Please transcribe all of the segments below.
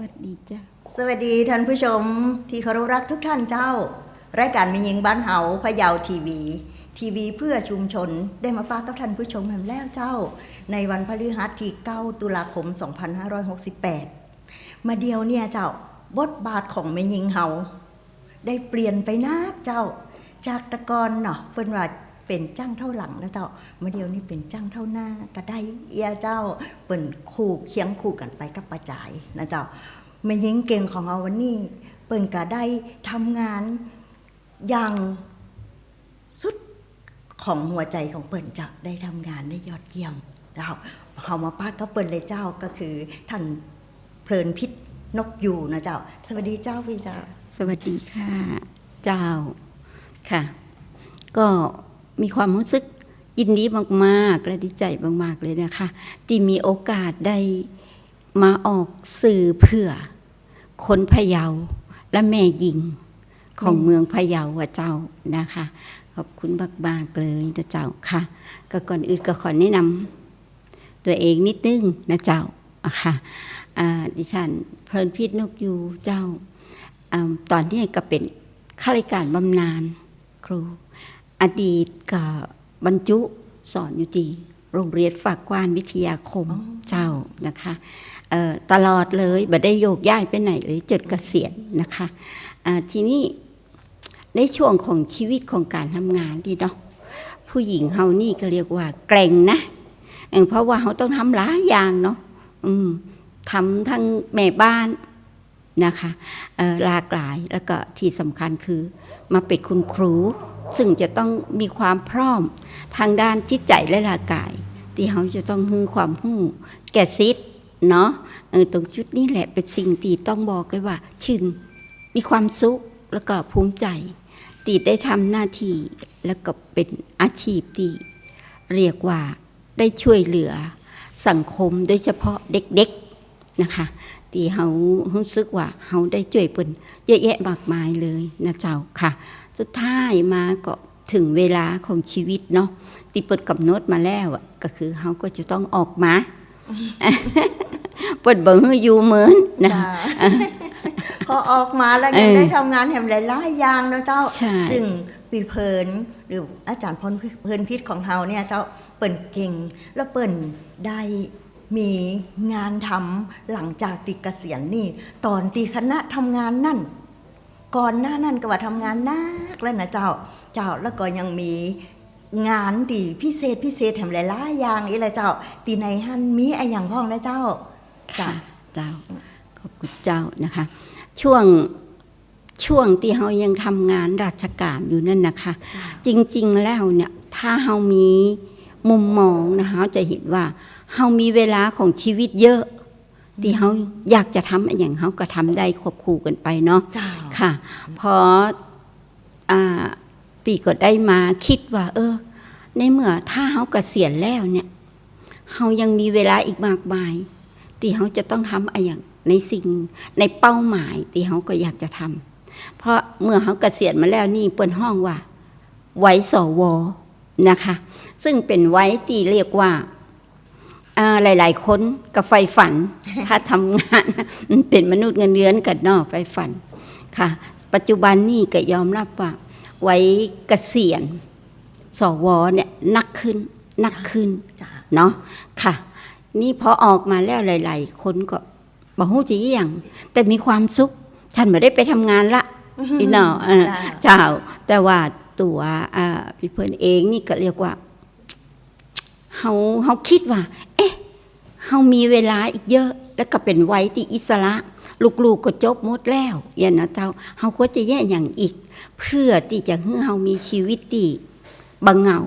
วัสดีจ้ะสวัสดีท่านผู้ชมที่เคารพรักทุกท่านเจ้า รายการมียิงบ้านเฮาพะเยาทีวี ทีวีเพื่อชุมชนได้มาปากับท่านผู้ชมแห่งแล้วเจ้า ในวันพฤหัสที่9ตุลาคม 2568 มาเดียวเนี่ยเจ้าบทบาทของม่ยิงเฮาได้เปลี่ยนไปนักเจ้า จากตะกอนเนาะเพิ่นว่า เป็นจ้างเท่าหลังแล้วเจ้ามาเดียวนี้เป็นจ้างเท่าหน้าก็ได้เอียเจ้าเปิ่นคู่เคียงคู่กันไปกับประจายนะเจ้าแม่หญิงเก่งของเราวันนี้เปิ่นก็ได้ทำงานอย่างสุดของหัวใจของเปิ่นจะได้ทำงานได้ยอดเยี่ยมเจ้าเฮามาป้าก็เปิ่นเลยเจ้าก็คือท่านเพลินพิษนกอยู่นะเจ้า สวัสดีเจ้าพี่เจ้า สวัสดีค่ะ เจ้าค่ะ ก็ มีความรู้สึกยินดีมากๆ และดีใจมากๆเลยนะคะ ที่มีโอกาสได้มาออกสื่อเพื่อคนพะเยาและแม่หญิงของเมืองพะเยาอะเจ้านะคะ ขอบคุณมากๆเลยนะเจ้าค่ะ ก็ก่อนอื่นก็ขอแนะนำตัวเองนิดนึงนะเจ้าอะค่ะดิฉันเพลินพิษนกยูเจ้าอาตอนนี้ก็เป็นข้าราชการบำนาญครู อดีตก็บรรจุสอนอยู่ที่โรงเรียนฝากกวานวิทยาคมอ๋อเจ้านะคะเอ่อตลอดเลยบ่ได้โยกย้ายไปไหนเลยจดเกษียณนะคะอ่าทีนี้ในช่วงของชีวิตของการทำงานดีเนาะผู้หญิงเฮานี่ก็เรียกว่าแกร่งนะเออเพราะว่าเขาต้องทำหลายอย่างเนาะอืมทำทั้งแม่บ้านนะคะเอ่อหลากหลายแล้วก็ที่สำคัญคือมาเป็นคุณครู ซึ่งจะต้องมีความพร้อมทางด้านจิตใจและร่างกาย ที่เขาจะต้องฮือความหู้แก่ซิดเนาะเออตรงจุดนี้แหละเป็นสิ่งที่ต้องบอกเลยว่า ชื่นมีความสุขแล้วก็ภูมิใจที่ได้ทำหน้าที่แล้วก็เป็นอาชีพที่เรียกว่าได้ช่วยเหลือสังคมโดยเฉพาะเด็กๆนะคะที่เขารู้สึกว่าเขาได้ช่วยเปิ้นเยอะแยะมากมายเลยนะเจ้าค่ะ สุดท้ายมาก็ถึงเวลาของชีวิตเนาะที่เปิดกำหนดมาแล้วอะก็คือเขาก็จะต้องออกมาเปิดเบิ่งให้อยู่เหมือนนะจ้าพอออกมาแล้วยังเออได้ทำงานแหมหลายๆอย่างนะเจ้าใช่ซึ่งปีเพลินหรืออาจารย์พลเพลินพิษของเฮาเนี่ยเจ้าเปิ่นเก่งแล้วเปิ่นได้มีงานทำหลังจากติเกษียณนี่ ตอนตีคณะทำงานนั่น ก่อนหน้านั่นก็ว่าทำงานนักแล้วนะเจ้า เจ้าแล้วก็ยังมีงานตีพิเศษพิเศษแถมหลายๆอย่างอีกเลยเจ้า ตีในหันมีไอะอย่างพ้องนะเจ้าค่ะเจ้าขอบคุณเจ้านะคะ ช่วงช่วงที่เขายังทำงานราชการอยู่นั่นนะคะ จริง ๆแล้วเนี่ยถ้าเฮามีมุมมองนะคะจะเห็นว่าเฮามีเวลาของชีวิตเยอะ ที่เฮาอยากจะทำอย่างเฮาก็ทำได้ควบคู่กันไปเนาะเจ้าค่ะ พออ่าปีก็ได้มาคิดว่า เออ ในเมื่อถ้าเฮาเกษียณแล้วเนี่ยเฮายังมีเวลาอีกมากมาย ที่เฮาจะต้องทำอะไรอย่างในสิ่งในเป้าหมายที่เฮาก็อยากจะทำเพราะเมื่อเฮาเกษียณมาแล้วนี่เปิ้นห้องว่าไว้สวนะคะ ซึ่งเป็นไว้ที่เรียกว่าอ่า หลาย ๆ คนกับไฟฝันถ้าทำงานเป็นมนุษย์เงินเดือนกันเนอกไฟฝันค่ะ ปัจจุบันนี่ก็ยอมรับว่า ไว้เกษียณสวเนี่ยนักขึ้นนักขึ้นจ้าเนาะค่ะ นี่พอออกมาแล้วหลาย ๆ คนก็บอกหูจะอย่าง แต่มีความสุข ฉันไม่ได้ไปทำงานละพี่น้องเออจ้าเจ้าแต่ว่าตัวอ่าพี่เพื่อนเองนี่ก็เรียกว่า เฮาเฮาคิดว่า เอ๊ะเฮามีเวลาอีกเยอะ แล้วก็เป็นไวัยที่อิสระลูกๆก็จบหมดแล้วอย่างนะเจ้าเฮาก็จะแย่อย่างอีก เพื่อที่จะให้เฮามีชีวิตที่บังเหงา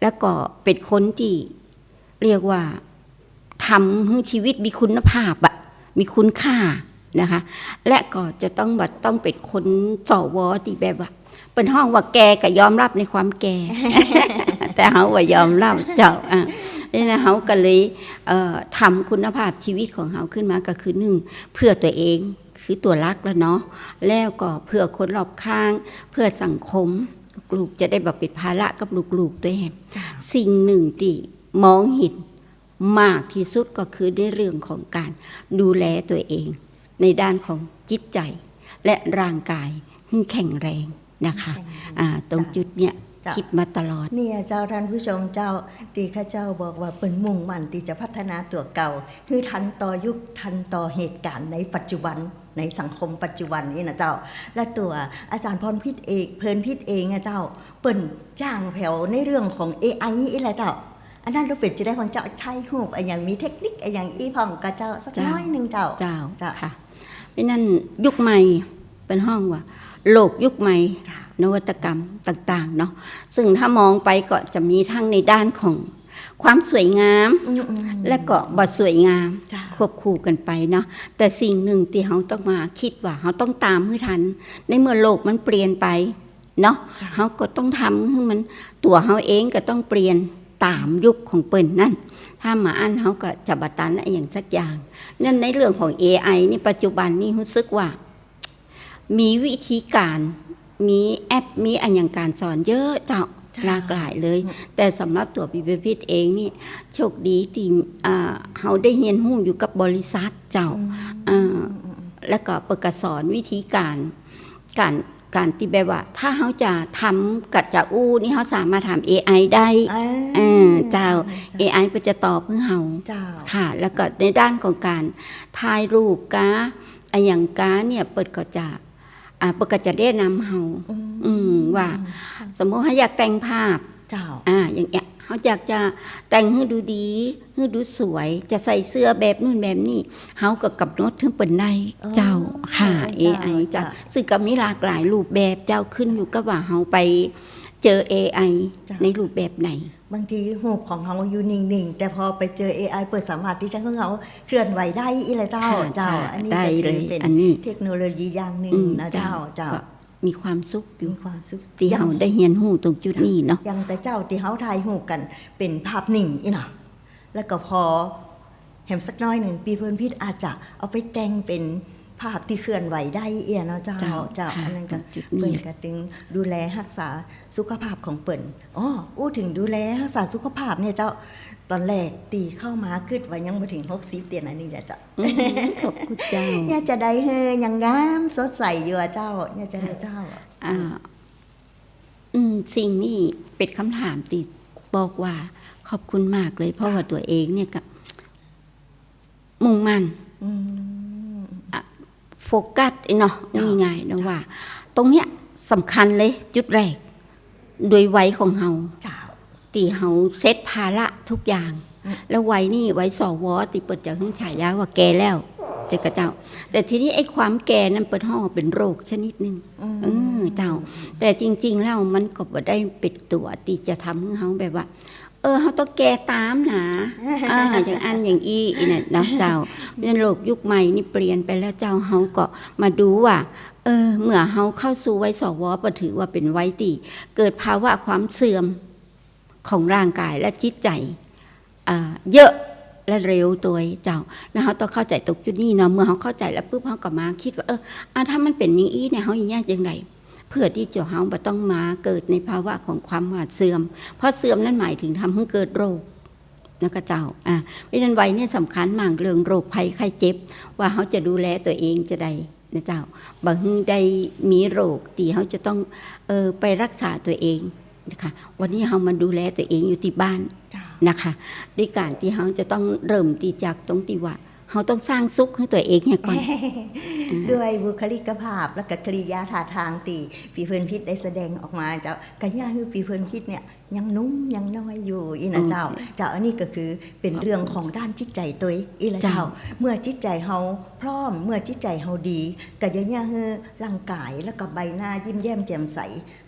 แล้วก็เป็นคนที่เรียกว่าทำให้ชีวิตมีคุณภาพอะมีคุณค่านะคะ และก็จะต้องแบบต้องเป็นคนสวที่แบบว่า เป็นห้องว่าแกก็ยอมรับในความแก่แต่เขาว่ายอมรับเจ้าอะนี่นะเขาก็เลยเอ่อทำคุณภาพชีวิตของเขาขึ้นมาก็คือหนึ่งเพื่อตัวเองคือตัวรักแล้วเนาะแล้วก็เพื่อคนรอบข้าง เพื่อสังคมลูกๆจะได้แบบเป็นภาระกับลูกๆด้วยแฮมจ้าสิ่งหนึ่งที่มองเห็นมากที่สุดก็คือในเรื่องของการดูแลตัวเอง ในด้านของจิตใจและร่างกายให้แข็งแรง นะคะอ่าตรงจุดเนี้ยจ้ะคิดมาตลอดเนี่ยเจ้าท่านผู้ชมเจ้าตีข้าเจ้าบอกว่าเป็นมุ่งมั่นที่จะพัฒนาตัวเก่า คือทันต่อยุคทันต่อเหตุการณ์ในปัจจุบันในสังคมปัจจุบันนี้นะเจ้า และตัวอาจารย์พรพิษเอกเพลินพิษเองอะเจ้าเปิ่นจ้างแผวในเรื่องของ AI อีแหละเจ้า อันนั้นเราเป็นจะได้ของเจ้าใช้หูกอันอย่างมีเทคนิคอันอย่างอีพองกับเจ้าสักเจ้าน้อยหนึ่งเจ้าเจ้าจ้ะค่ะเพราะนั้นยุคใหม่เป็นห้องว่า โลกยุคใหม่จ้ะนวัตกรรมต่างๆเนาะซึ่งถ้ามองไปก็จะมีทั้งในด้านของความสวยงามอืมอืมและก็บ่สวยงามจ้ะควบคู่กันไปเนาะแต่สิ่งหนึ่งที่เขาต้องมาคิดว่าเขาต้องตามให้ทัน ในเมื่อโลกมันเปลี่ยนไปเนาะจ้ะเขาก็ต้องทำให้มันตัวเขาเองก็ต้องเปลี่ยนตามยุคของเปิ่นนั่น ถ้ามาอันเขาก็จะบัตันอะไรอย่างสักอย่าง นั่นในเรื่องของ AI นี่ปัจจุบันนี่รู้สึกว่า มีวิธีการมีแอปมีอันอย่างการสอนเยอะเจ้าจ้ะหลากหลายเลย แต่สำหรับตัวปีเปพิษเองนี่โชคดีที่อ่าเขาได้เรียนรู้อยู่กับบริษัทเจ้าอืมอ่าแล้วก็เปิดกระสอนวิธีการการการที่แบบว่า ถ้าเขาจะทำกัดจะอู้นี่เขาสามารถทำ AI ได้อ่าเออเจ้า AI ก็จะตอบเพื่อเฮาเจ้าค่ะ แล้วก็ในด้านของการถ่ายรูปกาอะอย่างกาเนี่ยเปิดก็จะ อ่าเปิดก็จะแนะนำเฮาอืมอืมว่า สมมติเขาอยากแต่งภาพเจ้าอ่าอย่างเงี้ยเขาอยากจะแต่งให้ดูดีให้ดูสวย จะใส่เสื้อแบบนู่นแบบนี้เขาก็กำหนดถึงเป็นในอ๋อเจ้าค่ะเจ้า AI เจ้าจ้ะซึ่งก็มีหลากหลายรูปแบบเจ้าขึ้นอยู่กับว่าเขาไปเจอ AI จ้ะในรูปแบบไหน บางทีหูปของเขาอยู่นิ่ง ๆ แต่พอไปเจอ AI เปิดสามารถที่จะให้เขาเคลื่อนไหวได้อีเลยเจ้าค่ะเจ้าค่ะอันนี้ได้ก็เลคือยเป็นอันนี้เทคโนโลยีอย่างหนึ่งอืมนะเจ้าเจ้าก็มีความสุขอยู่มีความสุขที่อย่างเขาได้เรียนรู้ตรงจุดนี้เนาะอย่างแต่เจ้าที่เขาถ่ายหูปกันเป็นภาพนิ่งอีน่ะแล้วก็พอแหมสักน้อยหนึ่งปีเพิ่นพิษอาจจะเอาไปแต่งเป็น ภาพที่เคลื่อนไหวได้เอียเนาะเจ้าเจ้าเจ้าค่ะอันนั้นก็จุดเปิ่นี้นก็จึงดูแลรักษาสุขภาพของเปิ่นอ๋ออู้ถึงดูแลรักษาสุขภาพเนี่ยเจ้าตอนแรกตีเข้ามาคิดว่ายังบ่ถึง60เตียนอันนี้จ้ะเจ้าอืมขอบคุณเจ้าเนี่ยจะได้เฮอยังงามสดใสอยู่อะเจ้าเนี่ยจะได้เจ้าอะอ่าอืมสิ่งนี้เป็นคำถามที่บอกว่า ขอบคุณมากเลย เพราะว่าตัวเองเนี่ยกับมุ่งมั่นอืม โฟกัสเนาะจ้ะง่ายๆนะว่า ตรงเนี้ยสำคัญเลยจุดแรกโดยวัยของเฮาเจ้าตีเฮาเซตภาระทุกอย่างอืมแล้ววัยนี่วัยสวติเปิดจะขึ้นฉายาว่าแกแล้วเจะกระเจ้า แต่ทีนี้ไอ้ความแก่นั้นเปิดห้องเป็นโรคชนิดหนึ่งอืมเออเจ้า แต่จริง ๆ แล้วมันก็บ่ได้ปิดตัวที่จะทำให้เขาแบบว่าเออเขาต้องแก่ตามนะอ่าอย่างอันอย่างอีอีเนี่ยเนาะเจ้าเพราะฉะนั้นโลกยุคใหม่นี่เปลี่ยนไปแล้วเจ้าเขาก็มาดูว่าเออเมื่อเขาเข้าสู่วัยสวก็ถือว่าเป็นวัยที่เกิดภาวะความเสื่อมของร่างกายและจิตใจอ่าเยอะและเร็วตัวเจ้าแล้วเขาต้องเข้าใจตรงจุดนี้เนาะเมื่อเขาเข้าใจแล้วปุ๊บเขาก็มาคิดว่าเอออะถ้ามันเป็นอย่างนี้เนี่ยเขาอย่างยากยังไงเพื่อที่จะเฮาบ่ต้องมาเกิดในภาวะของความหวาดเสื่อม เพราะเสื่อมนั่นหมายถึงทำให้เกิดโรคนะกระเจ้าอ่าเพราะฉะนั้นวัยเนี่ยสำคัญมากเรื่องโรคภัยไข้เจ็บ ว่าเขาจะดูแลตัวเองจะได้นะเจ้าบางทีได้มีโรคตีเขาจะต้องเออไปรักษาตัวเองนะคะวันนี้เขามาดูแลตัวเองอยู่ที่บ้านเจ้านะคะ ด้วยการที่เขาจะต้องเริ่มตีจากตรงที่ว่า เขาต้องสร้างซุกให้ตัวเองเนี่ยก่อน ด้วยบุคลิกภาพและกกริยาท่าทางตีปีเพิ่นพิษได้แสดงออกมาเจ้ากันย่าคือปีเพิ่นพิษเนี่ย ยังนุ่มยังน้อยอยู่อีนะเจ้า เจ้าอันนี้ก็คือเป็นเรื่องของด้านจิตใจตัวอีละเจ้าเจ้าเมื่อจิตใจเฮาพร้อมเมื่อจิตใจเฮาดีก็ยังย่าคือร่างกายแล้วก็ใบหน้ายิ้มแย้มแจ่มใส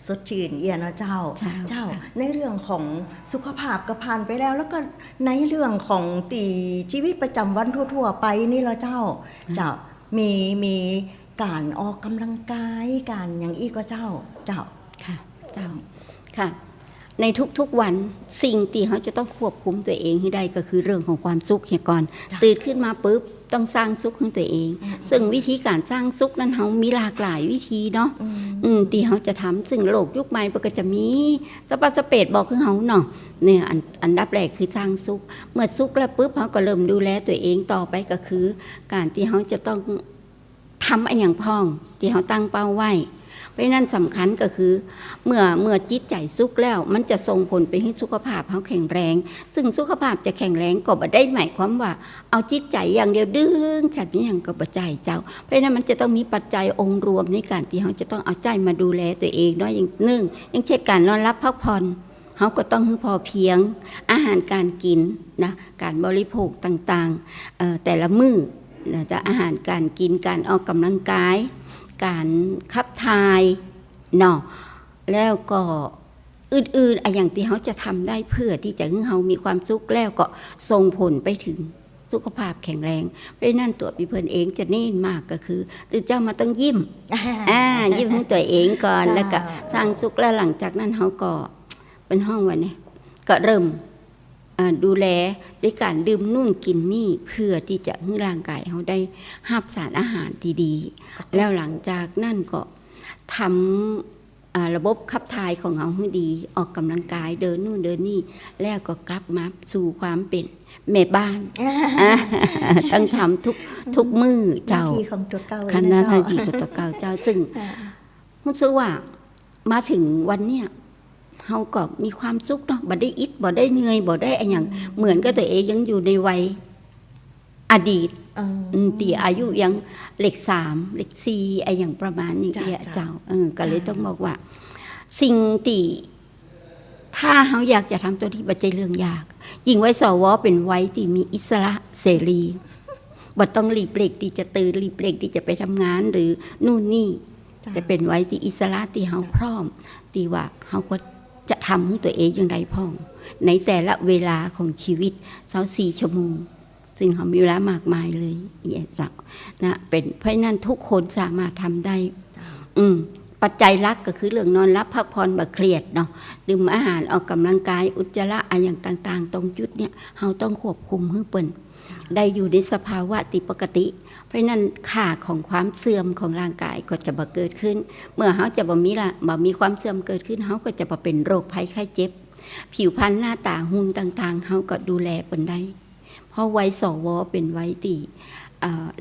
สดชื่นเอียเนาะเจ้าเจ้า เจ้าในเรื่องของสุขภาพก็ผ่านไปแล้ว แล้วก็ในเรื่องของตีชีวิตประจำวันทั่ว ๆ ไปนี่ละเจ้า เจ้ามีมีการออกกำลังกายการอย่างอีกก็เจ้า เจ้าค่ะ เจ้าค่ะ ในทุกๆวันสิ่งที่เขาจะต้องควบคุมตัวเองให้ได้ก็คือเรื่องของความสุขเฮียก่อนจ้ะตื่นขึ้นมาปุ๊บต้องสร้างสุขของตัวเองอืมซึ่งวิธีการสร้างสุขนั้นเขามีหลากหลายวิธีเนาะอืมอืมที่เขาจะทำซึ่งโลกยุคใหม่มันก็จะมีสปาสเปดบอกคือเขาเนาะเนี่ยอันอันดับแรกคือสร้างสุข เมื่อสุขแล้วปุ๊บเขาก็เริ่มดูแลตัวเองต่อไปก็คือ การที่เขาจะต้องทำอะไรอย่างพ้อง ที่เขาตั้งเป้าไว้เพ ราะนั้นสำคัญก็คือ เมื่อเมื่อจิตใจสุขแล้ว มันจะส่งผลไปให้สุขภาพเขาแข็งแรง ซึ่งสุขภาพจะแข็งแรงก็บ่ได้หมายความว่า เอาจิตใจอย่างเดียวดึงฉันนี่อย่างก็บ่ใจเจ้า เพราะนั้นมันจะต้องมีปัจจัยองค์รวมในการที่เขาจะต้องเอาใจมาดูแลตัวเองเนาะอย่างหนึ่งอย่างเช่นการนอนรับพักผ่อนเขาก็ต้องพอเพียงอาหารการกินนะการบริโภคต่างๆแต่ละมื้อจะอาหารการกินการออกกำลังกาย การขับถ่ายเนาะแล้วก็อื่นๆอะอย่างที่เขาจะทำได้เพื่อที่จะให้เขามีความสุขแล้วก็ส่งผลไปถึงสุขภาพแข็งแรง เพราะฉะนั้นตัวพี่เพิ่นเองจะเน้นมากก็คือตื่นเจ้ามาต้องยิ้มอ่ายิ้มให้ตัวเองก่อนจ้าแล้วก็สร้างสุขแล้วหลังจากนั้นเขาก็เป็นห้องวันนี้ก็เริ่มอ่า ดูแลด้วยการดื่มนู่นกินนี่เพื่อที่จะให้ร่างกายเขาได้หับสารอาหารที่ดีแล้วหลังจากนั่นก็ทำอ่าระบบขับถ่ายของเราให้ดีออกกำลังกายเดินนู่นเดินนี่แล้วก็กลับมาสู่ความเป็นแม่บ้านอ่าต้องทำทุกทุกมือเจ้าเจ้าที่ของตัวเก่าคณะเจ้าทาจีกับตัวเก่าเจ้าซึ่งอ่ารู้สึกว่ามาถึงวันเนี้ย เฮาก็มีความสุขเนาะบ่ได้อิดบ่ได้เหนื่อยบ่ได้อะไรอย่างเหมือนกับตัวเองยังอยู่ในวัยอดีตเอออืมตีอายุยังเลขสามเลขสี่ไอ้อย่างประมาณนี้จ้ะเดียจ้ะเจ้าเออก็เลยอ่าต้องบอกว่า สิ่งที่ถ้าเฮาอยากจะทำตัวที่บัจจัยเรื่องยาก ยิ่งไว้สวเป็นไว้ที่มีอิสระเสรีบ่ต้องรีบเร่งที่จะตื่นรีบเร่งที่จะไปทำงานหรือนู่นนี่จ้าจะเป็นไว้ที่อิสระที่เฮาพร้อมที่ว่าเฮาก็ จะทำให้ตัวเองอย่างไรพ่องในแต่ละเวลาของชีวิต24ชั่วโมง ซึ่งเขามีเวลามากมายเลยเอียจักนะเป็นเพราะฉะนั้นทุกคนสามารถทำได้ อืมปัจจัยหลักก็คือเรื่องนอนรับพักผ่อนบ่เครียดเนาะดื่มอาหารออกกำลังกายอุจจาระอะไรอย่างต่าง ๆ ตรงจุดเนี่ยเฮาต้องควบคุมให้เปิ้นได้อยู่ในสภาวะติปกติ เพราะนั้นค่าของความเสื่อมของร่างกายก็จะบ่เกิดขึ้น เมื่อเฮาจะบ่มีละบ่มีความเสื่อมเกิดขึ้นเฮาก็จะบ่เป็นโรคภัยไข้เจ็บ ผิวพรรณหน้าตาหุ่นต่างๆเฮาก็ดูแลเปิ้นได้ เพราะไวัยสวเป็นไวัยที่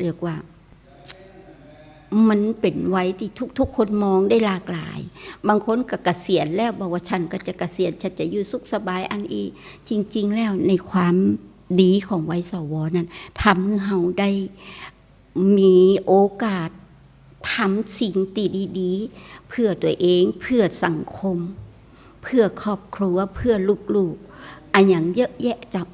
เรียกว่ามันเป็นไวัยที่ทุกทุกคนมองได้หลากหลาย บางคนก็เกษียณแล้วบอกว่าฉันก็จะเกษียณฉันจะอยู่สุขสบายอันอี จริง ๆ แล้วในความดีของไวัยสวนั้นทำให้เฮาได้ มีโอกาสทำสิ่งตีดีๆ เพื่อตัวเองเพื่อสังคม เพื่อครอบครัวเพื่อลูกๆอันอย่างเยอะแยะจับ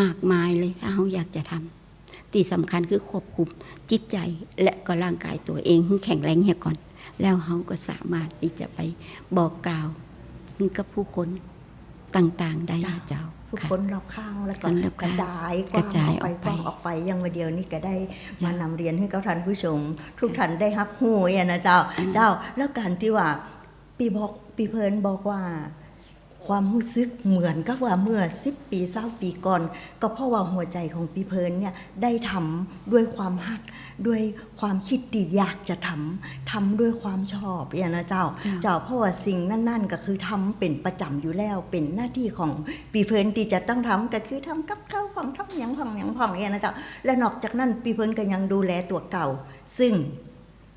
มากมายเลยเฮาอยากจะทำที่สำคัญคือควบคุมจิตใจและก็ร่างกายตัวเองให้แข็งแรงเฮียก่อน แล้วเฮาก็สามารถที่จะไปบอกกล่าวกับผู้คนต่างๆได้เจ้า ค่ะคนรอบข้างแล้วก็คนรอบกระข้างจายกกว้าระงจายออกไปออกไปกว้างออกไปอยังมาเดียวนี้ก็ได้จ้ะมานำเรียนให้กับท่านผู้ชม ทุกท่านได้รับหูยนะเจ้าอืมเจ้าแล้วการที่ว่าปีบอกปีเพลินบอกว่า ความรู้สึกเหมือนกับว่าเมื่อสิบปีเศร้าปีก่อน ก็เพราะว่าหัวใจของปีเพลินเนี่ยได้ทำด้วยความฮักด้วยความคิดที่อยากจะทำทำด้วยความชอบอย่างนะเจ้าจ้ะเจ้าเพราะว่าสิ่งนั่น ๆ ก็คือทำเป็นประจำอยู่แล้วเป็นหน้าที่ของปีเพลินที่จะต้องทำก็คือทำกับข้าวฝังทำหยังฝังหยังฝังอย่างนะเจ้าและนอกจากนั้นปีเพลินก็ยังดูแลตัวเก่า ซึ่ง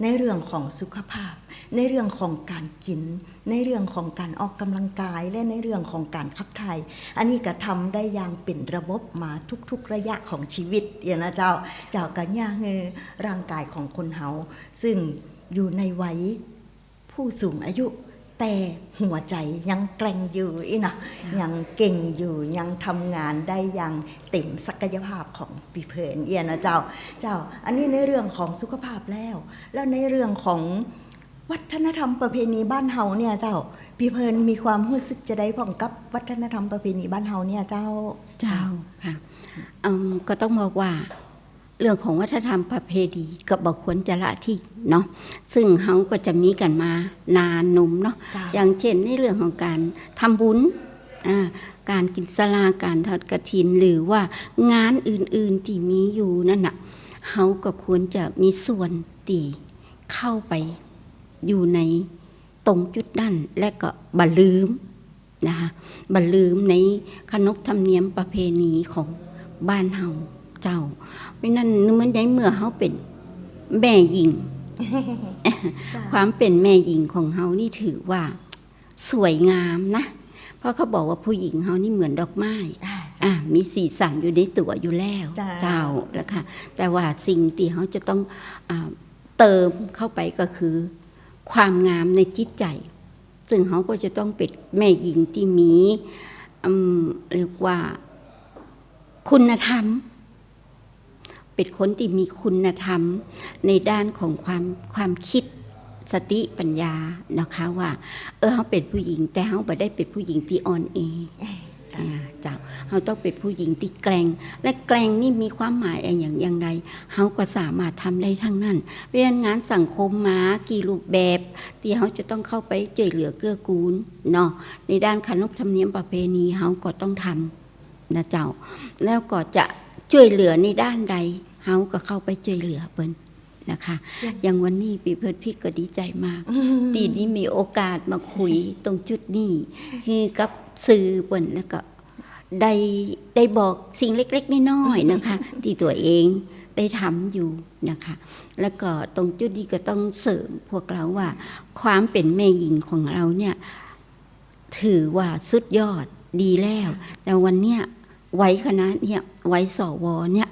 ในเรื่องของสุขภาพ ในเรื่องของการกิน ในเรื่องของการออกกำลังกาย และในเรื่องของการขับถ่ายอันนี้ก็ทำได้อย่างเป็นระบบมาทุกๆระยะของชีวิตเยนะเจ้าเจ้ากันย่าคือร่างกายของคนเฮาซึ่งอยู่ในวัยผู้สูงอายุ แต่หัวใจยังแกร่งอยู่อีนะยังเก่งอยู่ยังทำงานได้อย่างเต็มศักยภาพของปีเพลินเอียนะเจ้าเจ้า อันนี้ในเรื่องของสุขภาพแล้ว แล้วในเรื่องของวัฒนธรรมประเพณีบ้านเฮาเนี่ยเจ้าปีเพลินมีความรู้สึกจะได้พ้องกับวัฒนธรรมประเพณีบ้านเฮาเนี่ยเจ้าเจ้าค่ะอืมก็ต้องบอกว่า เรื่องของวัฒนธรรมประเพณีก็บอกควรจะละทิ้งเนาะซึ่งเขาก็จะมีกันมานานนมเนาะจ้ะอย่างเช่นในเรื่องของการทำบุญอ่าการกินสลาการทอดกระถินหรือว่างานอื่นๆที่มีอยู่นั่นน่ะเขาก็ควรจะมีส่วนตีเข้าไปอยู่ในตรงจุดนั่นและก็บลืมนะคะบันลืมในขนบธรรมเนียมประเพณีของบ้านเฮาเจ้าเพ ราะนั้นเมื่อในเมื่อเฮาเป็นแม่หญิงจ้ะความเป็นแม่หญิงของเฮานี่ถือว่าสวยงามนะ เพราะเขาบอกว่าผู้หญิงเฮานี่เหมือนดอกไม้อ่าอะมีสีสันอยู่ในตัวอยู่แล้วจ้าเจ้าแล้วค่ะ แต่ว่าสิ่งที่เขาจะต้องอาเติมเข้าไปก็คือ ความงามในจิตใจ ซึ่งเขาก็จะต้องเป็นแม่หญิงที่มีอืมเรียกว่า คุณธรรม เป็นคนที่มีคุณธรรมในด้านของความความคิดสติปัญญานะคะว่า เออเขาเป็นผู้หญิง แต่เขาไม่ได้เป็นผู้หญิงที่อ่อนเออ่าเจ้าเขาต้องเป็นผู้หญิงที่แกร่งและแกร่งนี่มีความหมายอะไรอย่างอย่างไรเขาก็สามารถทำได้ทั้งนั้นเพราะฉะนั้นงานสังคมมากี่รูปแบบ ที่เขาจะต้องเข้าไปช่วยเหลือเกื้อกูลเนาะในด้านขนบธรรมเนียมประเพณีเขาก็ต้องทำนะเจ้า แล้วก็จะ ช่วยเหลือในด้านใดเขาก็เข้าไปช่วยเหลือเปิ้นนะคะ อย่างวันนี้ปีเพิร์ดพิษก็ดีใจมากตีนี้มีโอกาสมาคุยตรงจุดนี้ คือกับสื่อเปิ่นแล้วก็ได้ได้บอกสิ่งเล็กๆน้อยๆนะคะ ที่ตัวเองได้ทำอยู่นะคะ แล้วก็ตรงจุดนี้ก็ต้องเสริมพวกเราว่า ความเป็นแม่หญิงของเราเนี่ย ถือว่าสุดยอดดีแล้ว แต่วันเนี้ย ไว้คณะเนี่ยไว้สวเนี่ย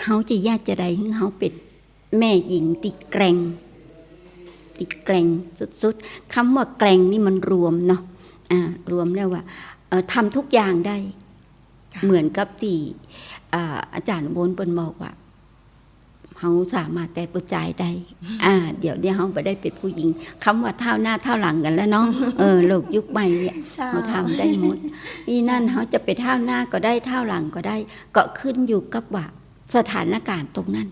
เขาจะยากจะใดให้เขาเป็นแม่หญิงติแกร่งติแกร่งสุดๆคำว่าแกร่งนี่มันรวมเนาะอ่ารวมแล้วว่าเอ่อทำทุกอย่างได้ค่ะเหมือนกับที่อ่าอาจารย์โบนเปิ้นบอกว่า เขาสามารถแต่ประจายได้อ่า เดี๋ยวเนี้เขาไปได้เป็นผู้หญิงคำว่าเท่าหน้าเท่าหลังกันแล้วเนาะ เออโลกยุคใหม่เนี่ยเขาทำได้หมดอีนั่นเขาจะไปเท่าหน้าก็ได้เท่าหลังก็ได้ ก็ขึ้นอยู่กับว่าสถานการณ์ตรงนั้น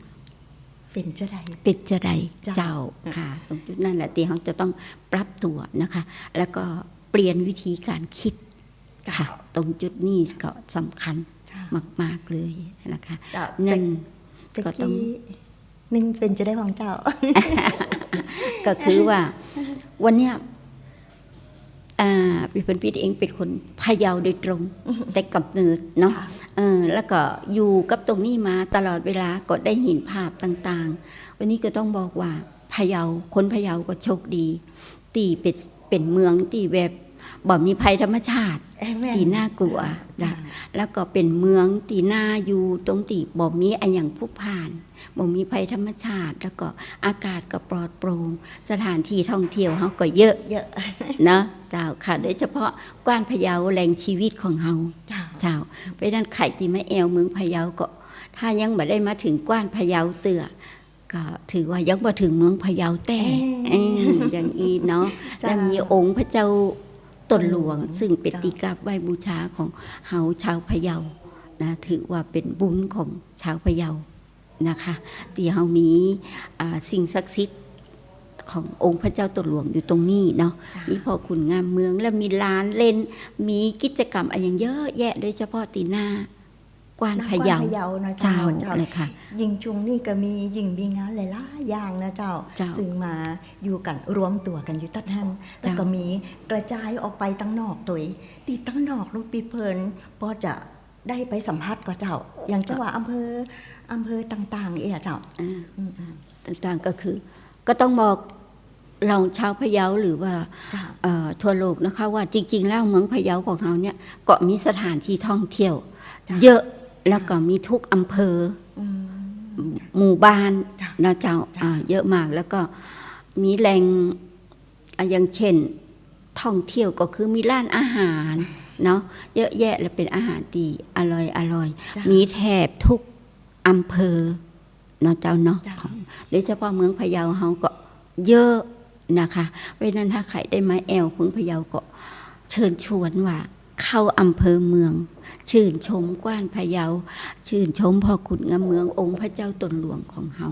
เป็นจะไดเป็นจะใดเจ้าเจ้าค่ะ ตรงจุดนั้นแหละที่เขาจะต้องปรับตัวนะคะ แล้วก็เปลี่ยนวิธีการคิดค่ะ ตรงจุดนี้ก็สำคัญมาก ๆเลยนะคะนั่น ก็ต้องกี้หนึ่งเป็นจะได้ของเจ้า ก็คือว่า วันเนี้ยอ่าพี่เพิ่นพี่เองเป็นคนพะเยาโดยตรง แต่กำเนิดเนาะค่ะเออแล้วก็อยู่กับตรงนี้มาตลอดเวลาก็ได้เห็นภาพต่างๆ วันนี้ก็ต้องบอกว่าพะเยาคนพะเยาก็โชคดี ตีเป็นเป็นเมืองตีแบบ บ่มีภัยธรรมชาติเอ้ยแม่ตีน่ากลัวจ้ะนะแล้วก็เป็นเมืองตีน่าอยู่ตรงตีบ่มีอันอย่างผู้ผ่านบ่มีภัยธรรมชาติ แล้วก็อากาศก็ปลอดโปร่งสถานที่ท่องเที่ยวเขาก็เยอะเยอะนะเจ้าค่ะโดยเฉพาะกว้านพะเยาแหล่งชีวิตของเฮาเจ้าเจ้าเพราะฉะนั้นไข่ตีมะแอวเมืองพะเยาก็ถ้ายังไม่ได้มาถึงกว้านพะเยาเตือก็ถือว่ายังมาถึงเมืองพะเยาแต่เอออย่างอีเนาะจ้าและมีองค์พระเจ้า ตนหลวงตนหลวง ซึ่งเป็นจ้าตีกราบไหว้บูชาของเฮาชาวพะเยานะถือว่าเป็นบุญของชาวพะเยานะคะที่เฮามีอ่าสิ่งศักดิ์สิทธิ์ขององค์พระเจ้าตนหลวงอยู่ตรงนี้เนาะจ้ะมีพ่อขุนงามเมืองแล้วมีลานเล่น มีกิจกรรมอะไรอย่างเยอะแยะโดยเฉพาะตีหน้า กว้านพะเยานักกวพะเยานะเจ้าเจ้าเจ้าเลยค่ะยิงจุงนี่ก็มียิงมีงานหลายๆอย่างนะเจ้าเจ้า ซึ่งมาอยู่กันรวมตัวกันอยู่ตัดหันแล้วก็มีกระจายออกไปตั้งนอกตัวเองตีตั้งนอกลูกปีเพลินพอจะได้ไปสัมภาษณ์กับเจ้า อย่างเจ้าว่าอำเภออำเภอต่าง ๆ เอ๋เจ้าอ่าอืมต่างๆก็คือ ก็ต้องบอกเราชาวพะเยาหรือว่าๆเจ้าเอ่อทั่วโลกนะคะว่าจริง ๆ แล้วเมืองพะเยาของเราเนี่ยก็มีสถานที่ท่องเที่ยวจ้ะเยอะ แล้วก็มีทุกอำเภออืมหมู่บ้านจ้ะนะเจ้าจ้ะอ่าเยอะมากแล้วก็มีแหล่งอะอย่างเช่น ท่องเที่ยวก็คือมีร้านอาหารเนาะเยอะแยะและเป็นอาหารดีอร่อยอร่อยจ้ะมีแถบทุกอำเภอเนาะเจ้าเนาะจ้ะของโดยเฉพาะเมืองพะเยาเขาก็เยอะนะคะเพราะฉะนั้นถ้าใครได้มาแอลเมืองพะเยาก็เชิญชวนว่าเข้าอำเภอเมือง ชื่นชมกว้านพะเยา ชื่นชมพ่อขุนงามเมืององค์พระเจ้าตนหลวงของเฮา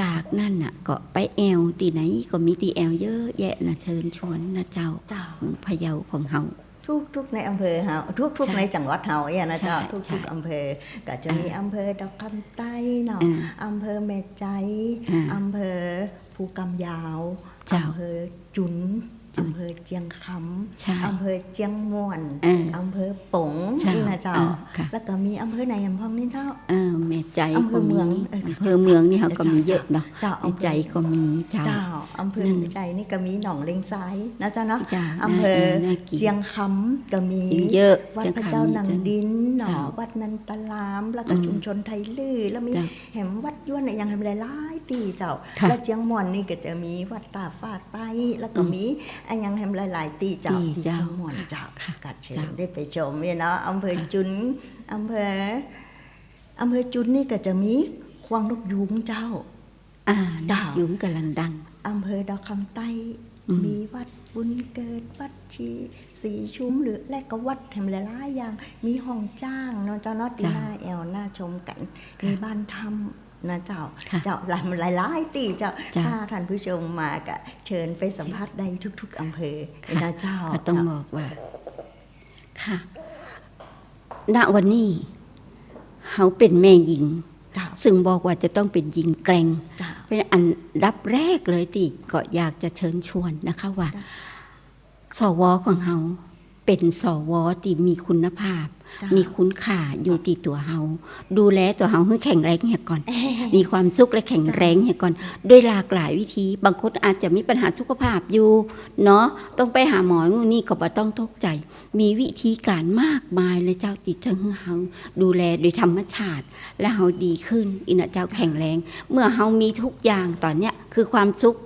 จากนั่นน่ะก็ไปแอลที่ไหนก็มีตีแอลเยอะแยะนะเชิญชวนนะเจ้าเจ้าเมืองพะเยาของเฮาทุกทุกในอำเภอเฮาทุกทุกใช่ในจังหวัดเฮาเนี่ยนะเจ้าใช่ทุกใช่ทุกอำเภอก็จะมีอำเภอดอกคำใต้เนาะอ่าอำเภอแม่ใจอ่าอำเภอภูกำยาวเจ้าอำเภอจุนจุน อำเภอเจียงคใช่ำอำเภอเจียงม่วนเอออำเภอป๋งใช่นี่นะเจ้าเออค่ะแล้วก็มีอำเภอไหนอำเภอนี้เจ้าเออแม่ใจอำเภก็อเมืมีองเอออำเภอเมืองนี่เขาก็มีเยอะเนาะเจ้าในอำเภอใจก็มีเจ้าเจ้าอำเภอนั่นใจนี่ก็มีหนองเลงซ้ายนะเจ้าเนาะจ้าอำเภอน่ากินเจียงคำก็มีกินเยอะวัดจังพระคำเจ้านังจังดินหนอเจ้าวัดนันตลามแล้วก็อืมชุมชนไทยลื้อแล้วมีเจ้าแหมวัดย้วนเนี่ยยังทำหลายๆตีเจ้าค่ะแล้วเจียงม่วนนี่ก็จะมีวัดตาฟ้าใต้แล้วก็อืมมีอันยังทำหลายๆตีเจ้าตีที่เจ้าเจียงม่วนเจ้าค่ะกัดเชิญเจ้าได้ไปชมเนี่ยเนาะอำเภอค่ะจุนอำเภออำเภอจุนนี่ก็จะมีควางนกยุงเจ้า อ่าเจ้ายุงกำลังดังอำเภอดอกคำใต้อืมมีวัดบุญเกิดวัดชีสีชุมหรือและก็วัดทำหลายๆอย่าง มีห้องจ้างเนาะเจ้าเนอตีหน้าแอลหน้าชมกัน มีบ้านทำ นะเจ้าค่ะเจ้าหลายหลายหลายๆตีเจ้าจ้ะถ้าท่านผู้ชมมากะเชิญไปสัมภาษณ์ได้ทุก ๆอำเภอค่ะนะเจ้าก็ต้องบอกว่า ค่ะณวันนี้เขาเป็นแม่หญิงเจ้าซึ่งบอกว่าจะต้องเป็นหญิงแกร่งเจ้าเป็นอันดับแรกเลยที่ก็อยากจะเชิญชวนนะคะว่าจ้ะสวของเฮาเป็นสวที่มีคุณภาพจ้ะ มีคุณค่าอยู่ที่ตัวเฮาดูแลตัวเฮาให้แข็งแรงเหี่ยก่อนเอ้ยมีความสุขและแข็งแรงเหี่ยก่อน ด้วยหลากหลายวิธี บางคนอาจจะมีปัญหาสุขภาพอยู่เนาะต้องไปหาหมองูนี่ก็บ่ต้องตกใจ มีวิธีการมากมายเลยเจ้าติดจะให้เฮาดูแลโดยธรรมชาติ และเฮาดีขึ้น อินะเจ้าแข็งแรง เมื่อเฮามีทุกอย่างตอนเนี้ยคือความสุข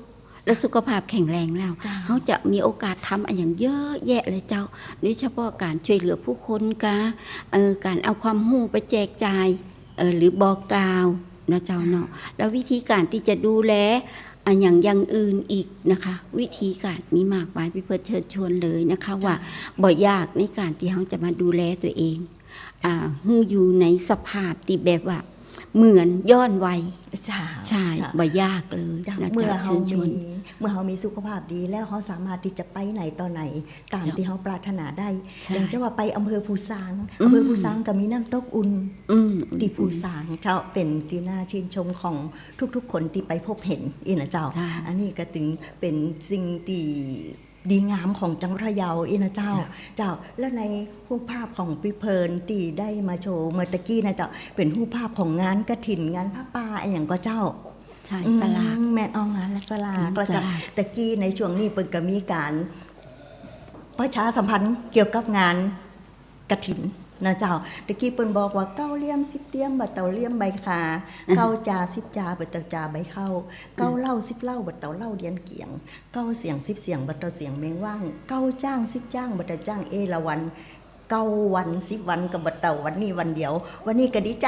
และสุขภาพแข็งแรงแล้วจ้ะเขาจะมีโอกาสทำอะไรอย่างเยอะแยะเลยเจ้าโดยเฉพาะการช่วยเหลือผู้คนกาเออการเอาความรู้ไปแจกจ่ายเออหรือบอกกล่าวนะเจ้าเนาะแล้ววิธีการที่จะดูแลอันอย่างอยังอื่นอีกนะคะ วิธีการมีมากมายพี่เพิดเชิญชวนเลยนะคะว่าบ่ยากในการที่เขาจะมาดูแลตัวเองอ่าฮืออยู่ในสภาพที่แบบว่า เหมือนย้อนวัยเจ้าใช่จ้ะบ่ยากเลยจ้ะนะเมื่อเจ้าเฮาเชิญชมีวนเมื่อเฮามีสุขภาพดีแล้วเฮาสามารถที่จะไปไหนต่อไหนตามจ้ะที่เฮาปรารถนาได้ใช่อย่างเจ้าว่าไปอำเภอภูซางอืมอำเภอภูซางก็มีน้ำตกอุ่นอืมที่ภูซางเจ้าเป็นที่น่าชื่นชมของทุกๆ คนที่ไปพบเห็นอีนะเจ้าใช่อันนี้ก็ถึงเป็นสิ่งที่ ดีงามของจังหวัดพะเยาอีนะเจ้าจ้ะเจ้า แล้วในรูปภาพของปิเพลินที่ได้มาโชว์เมื่อตะกี้นะเจ้า เป็นรูปภาพของงานกระถินงานผ้าป่าอะไรอย่างก็เจ้าใช่สลากอืมแม่นเอางานและสลากอืมแล้วก็สลากตะกี้ในช่วงนี้เปิดก็มีการประชาสัมพันธ์เกี่ยวกับงานกระถิน นะเจ้าตะกี้เปิ้นบอกว่าเก้าเลี่ยมสิบเลี่ยมบัดเต่าเลี่ยมใบคาเก้าจาสิบจาบัดเต่าจาใบเข้าเก้าเล่าสิบเล่าบัดเต่าเล่าเดียนเกียงเก้าเสียงสิบเสียงบัดเต่าเสียงแมงว่างเก้าจ้างสิบจ้างบัดเต่าจ้างเอละวัน เก้าวันสิบวันกับบัดเต่าวันนี้วันเดียว วันนี้ก็ดีใจ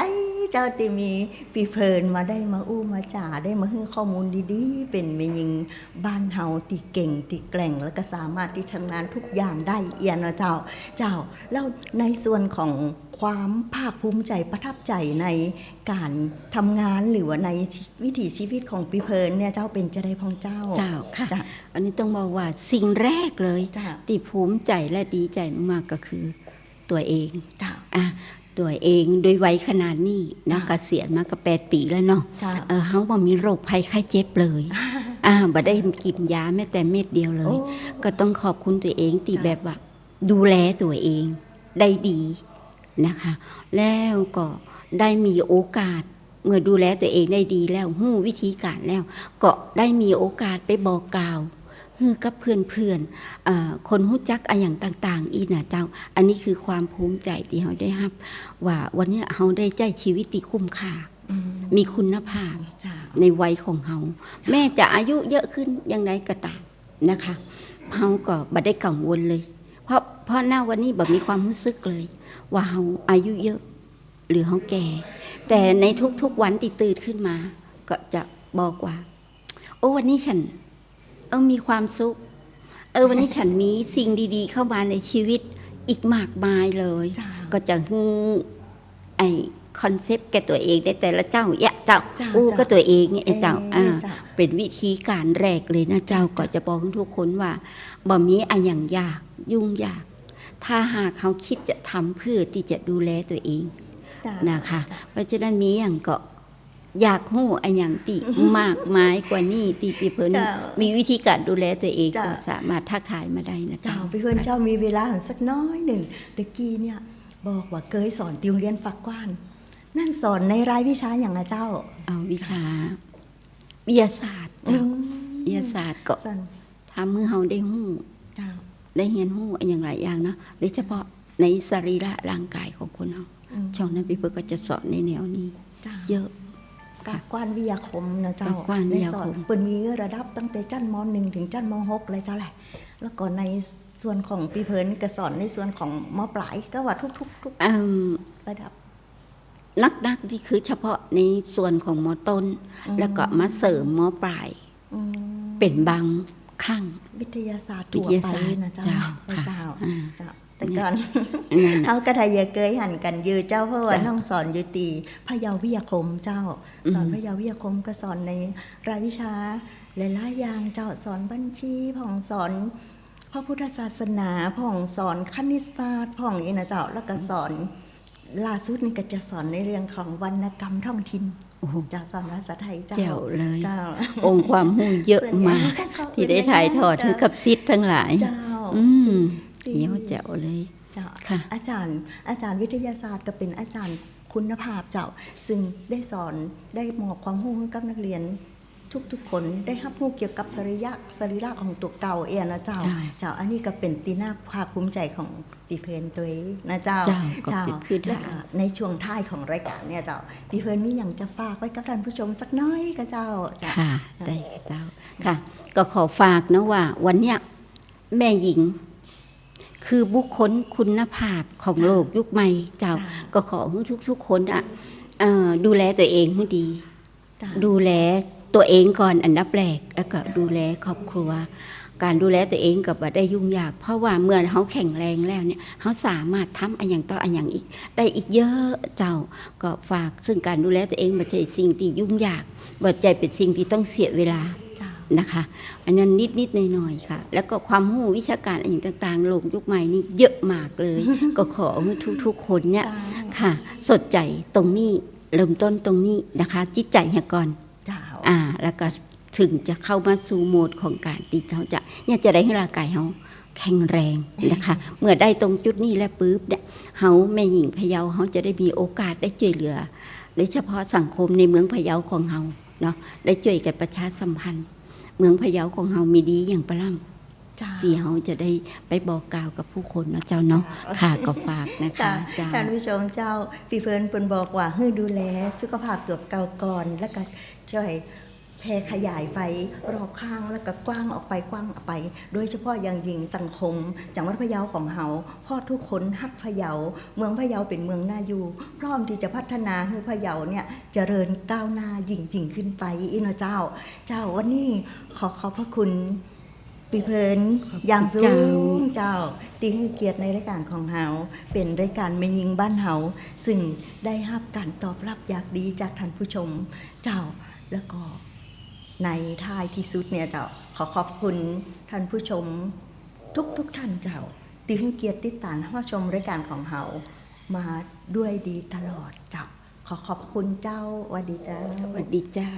เจ้าที่มีปีเพลินมาได้มาอู้มาจ่าได้มาให้ข้อมูลดีๆ เป็นแม่ยิงบ้านเฮาที่เก่งที่แกร่งแล้วก็สามารถที่ทำงานทุกอย่างได้เอียนนะเจ้า เจ้าแล้วในส่วนของความภาคภูมิใจประทับใจในการทำงานหรือว่าในวิถีชีวิตของปีเพลินเนี่ยเจ้าเป็นจะได้พองเจ้าเจ้าค่ะจ้ะอันนี้ต้องบอกว่าสิ่งแรกเลยจ้าที่ภูมิใจและดีใจมากๆก็คือ ตัวเองเจ้าอะตัวเองโดยวัยขนาดนี้นะจ้ะเกษียณมาก็แปดปีแล้วเนาะเจ้าเออเฮาบ่มีโรคภัยไข้เจ็บเลยอ่าบ่ได้กินยาแม้แต่เม็ดเดียวเลโอ้ยก็ต้องขอบคุณตัวเองที่จ้ะแบบว่า ดูแลตัวเองได้ดีนะคะ แล้วก็ได้มีโอกาสเมื่อดูแลตัวเองได้ดีแล้วหู้วิธีการแล้ว ก็ได้มีโอกาสไปบอกกล่าว ฮือกับเพื่อนเพื่อนๆเอ่อคนหู้จักอะอย่างต่าง ๆ อีนะเจ้า อันนี้คือความภูมิใจที่เราได้รับ ว่าวันเนี้ยเราได้ใจชีวิตที่คุ้มค่าอืมมีคุณภาพเจ้าในวัยของเฮาแม่จะอายุเยอะขึ้นยังไงก็ตามนะคะเฮาก็บ่ได้กังวลเลย เพราะเพราะหน้าวันนี้บ่มีความรู้สึกเลย ว่าเฮาอายุเยอะหรือเฮาแก่ แต่ในทุกๆวันที่ตื่นขึ้นมา ก็จะบอกว่า โอ้วันนี้ฉันเออมีความสุข เออวันนี้ฉันมีสิ่งดี ๆ เข้ามาในชีวิตอีกมากมายเลยเจ้าก็จะฮือไอคอนเซปต์แกตัวเองได้แต่ละเจ้าแยะเจ้าจ้ะอู้จ้ะก็ตัวเองเนี่ยไอ้เจ้าเอ่อ่าอเจ้าเป็นวิธีการแรกเลยนะเจ้าก็จะบอกทุกคนว่าบ่มีอันอย่างยากยุ่งยาก ถ้าหากเขาคิดจะทำเพื่อที่จะดูแลตัวเองจ้านะคะจ้ะเพราะฉะนั้นมีอย่างก็ อยากหู้อันอย่างติมากมายกว่านี้ตีปีเพิ่นเจ้ามีวิธีการดูแลตัวเองเจ้าก็สามารถทักทายมาได้นะเจ้าเจ้าพี่เพื่อนเจ้ามีเวลาสักน้อยหนึ่งตะกี้เนี่ยบอกว่าเคยสอนติวเรียนฝักกว้าน นั่นสอนในรายวิชาอย่างอะเจ้า เอาวิชาวิทยาศาสตร์อืเจ้ามวิทยาศาสตร์ก็สันทำมือเฮาได้หู้เจ้าได้เรียนหู้อันอย่างหลายอย่างเนาะโดยเฉพาะในสรีระร่างกายของคนเฮาอืมช่องนั้นพี่เพิ่นก็จะสอนในแนวนี้เจ้าเยอะ กับกว้านวิทยาคมนะเจ้ากับกว้านวิทยาคมในสอนเปิดมีระดับตั้งแต่ชั้นมหนึ่งถึงชั้นมหกเลยเจ้าแหละ แล้วก็ในส่วนของปีเพิร์นก็สอนในส่วนของมปลายก็ว่าทุกทุกทุกอืมระดับนักนักที่คือเฉพาะในส่วนของหมอต้นอืมแล้วก็มาเสริมหมอปลายอืมเป็นบางครั้งวิทยาศาสตร์วิทั่วทยาไปศาสตร์นะเจ้าเจ้าพระเจ้าอ่าเจ้า แต่ก่อนนั่นน่ะเอากระไทยเคยหันกันอยือเจ้าเพราะว่าจ้ะน้องสอนอยู่ตีพะเยาวิทยาคมเจ้าอืมสอนพะเยาวิทยาคมก็สอนในรายวิชาหลายๆอย่างเจ้าสอนบัญชีผ่องสอนพระพุทธศาสนาผ่องสอนคณิตศาสตร์ผ่องนี่นะเจ้าแล้วก็สอนล่าสุดนี่ก็จะสอนในเรื่องของวรรณกรรมท้องถิ่นโอ้โหจะสอนภาษาไทยเจ้าแจ๋วเลยเจ้าองค์ความรู้เยอะมาก ที่ได้ถ่ายทอดให้กับซิทธิ์ทั้งหลายเจ้าอืมดี เยี่ยวแจ๋วเลยเจ้าค่ะ อาจารย์ อาจารย์วิทยาศาสตร์ก็เป็นอาจารย์คุณภาพเจ้า ซึ่งได้สอนได้มอบความรู้ให้กับนักเรียนทุกๆ คนได้รับรู้เกี่ยวกับสรีระสรีระของตัวเก่าเองนะเจ้าใช่เจ้าอันนี้ก็เป็นตีน่าภาคภูมิใจของปีเพนตัวเองนะเจ้า เจ้าก็เป็นพื้นฐานและก็ในช่วงท้ายของรายการเนี่ยเจ้าปีเพนมีอย่างจะฝากไว้กับท่านผู้ชมสักน้อยก็เจ้าเจ้าค่ะได้เจ้าค่ะ ก็ขอฝากนะว่าวันเนี้ยแม่หญิง คือบุคคลคุณภาพของโลกยุคใหม่เจ้าจ้ะก็ขอให้ทุกๆคนอะเอ่อดูแลตัวเองให้ดีเจ้าดูแลตัวเองก่อนอันดับแรกแล้วก็ดูแลครอบครัว การดูแลตัวเองกับบ่ได้ยุ่งยาก เพราะว่าเมื่อเขาแข็งแรงแล้วเนี่ยเขาสามารถทำอันอย่างต่ออันอย่างอีก ได้อีกเยอะเจ้าก็ฝาก ซึ่งการดูแลตัวเองบ่ใช่สิ่งที่ยุ่งยากบ่ใจเป็นสิ่งที่ต้องเสียเวลาเจ้า นะคะ อันนั้นนิดนิดๆหน่อยๆค่ะ แล้วก็ความรู้วิชาการอะไรต่างๆโลกยุคใหม่นี่เยอะมากเลย ก็ขอให้ทุกๆคนเนี่ยเจ้าค่ะสนใจตรงนี้เริ่มต้นตรงนี้นะคะ จิตใจเฮียก่อนเจ้าอ่า แล้วก็ถึงจะเข้ามาสู่โหมดของการตีเขาจะเนี่ยจะได้ให้ร่างกายเขาแข็งแรงนะคะ เมื่อได้ตรงจุดนี้แล้วปุ๊บเนี่ยเขาแม่หญิงพะเยาเขาจะได้มีโอกาสได้ช่วยเหลือโดยเฉพาะสังคมในเมืองพะเยาของเราเนาะได้ช่วยกันประชาสัมพันธ์ เมืองพะเยาของเรามีดีอย่างประล่ำเจ้าที่เขาจะได้ไปบอกกล่าวกับผู้คนเนาะเจ้าเนาะค่ะก็ฝากนะคะค่ะเจ้าท่านผู้ชมเจ้าพี่เฟิร์นเปินบอกว่าให้ดูแลสุขภาพตัวเก่าก่อนแล้วก็ช่วย แพร่ขยายไปรอบข้างแล้วก็กว้างออกไปกว้างออกไป โดยเฉพาะอย่างยิ่งสังคมจังหวัดพะเยาของเฮาพ่อทุกคนฮักพะเยา เมืองพะเยาเป็นเมืองน่าอยู่พร้อมที่จะพัฒนาให้พะเยาเนี่ยเจริญก้าวหน้ายิ่งยิ่งขึ้นไปอีนเจ้า เจ้าวันนี้ขอขอบพระคุณปีเพลินอย่างสูงเจ้าตีให้เกียรติในรายการของเฮาเป็นรายการเมยิงบ้านเฮาซึ่งได้รับการตอบรับอย่างดีจากท่านผู้ชมเจ้าแล้วก็ ในท้ายที่สุดเนี่ยเจ้าขอขอบคุณท่านผู้ชมทุกทุกๆท่านเจ้าตีให้เกียรติติดตามผู้ชมรายการของเฮามาด้วยดีตลอดเจ้าขอขอบคุณเจ้าวัดดีเจ้าวัดดีเจ้า